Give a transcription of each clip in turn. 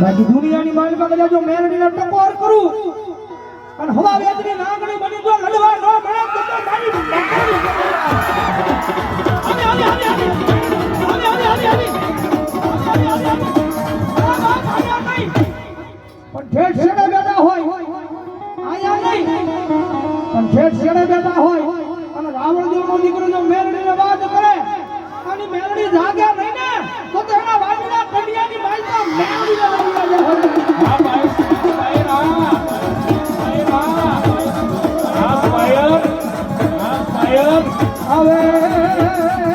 બાકી દુનિયાની માલિકા કદાચ જો મેરડીને ટકોર કરું અને હવા વેદની નાગણી બની જો લડવા ન મળે તો તો મારી અને અને પણ ઠેઠ છેડે બેઠા હોય? આયા નહીં. પણ ઠેઠ છેડે બેઠા હોય? અને રાવણ દેવનો દીકરો જો મેરડીને આવે. આવે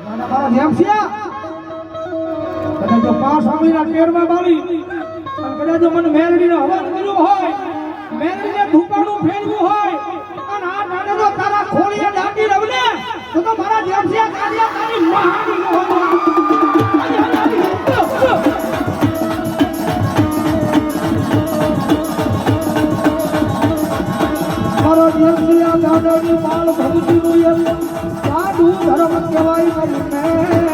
મારા મારા દેવસિયા કદાચ જો પાંચ આંગળીના ટેરમાં બાળી અને કદાચ જો મને મેરડીને હવન કર્યું હોય મેરડીને ધૂપાનું ફેરવું હોય અને આ નાને જો ખોળીએ દાંડી રહું તો તો મારા કાઢ્યા તારી મહાની મારો દેશિયા દાદાની બાળ ભક્તિનું ધર્મ કહેવાય કરીને